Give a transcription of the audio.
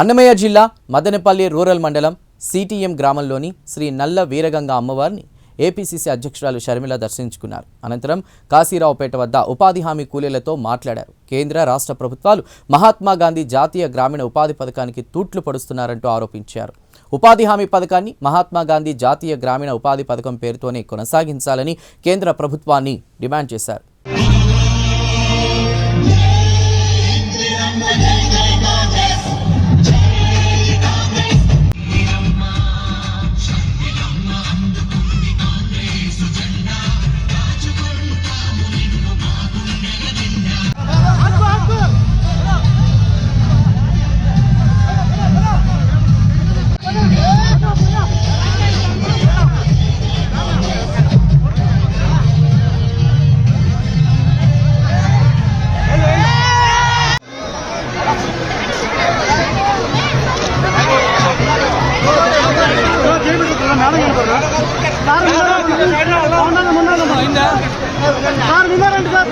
అన్నమయ్య జిల్లా మదనపల్లి రూరల్ మండలం సిటీఎం గ్రామంలోని శ్రీ నల్ల వీరగంగ అమ్మవారిని ఏపీసీసీ అధ్యక్షురాలు షర్మిల దర్శించుకున్నారు. అనంతరం కాశీరావుపేట వద్ద ఉపాధి హామీ కూలీలతో మాట్లాడారు. కేంద్ర రాష్ట్ర ప్రభుత్వాలు మహాత్మా గాంధీ జాతీయ గ్రామీణ ఉపాధి పథకానికి తూట్లు పడుస్తున్నారంటూ ఆరోపించారు. ఉపాధి హామీ పథకాన్ని మహాత్మా గాంధీ జాతీయ గ్రామీణ ఉపాధి పథకం పేరుతోనే కొనసాగించాలని కేంద్ర ప్రభుత్వాన్ని డిమాండ్ చేశారు. கார் நின்னா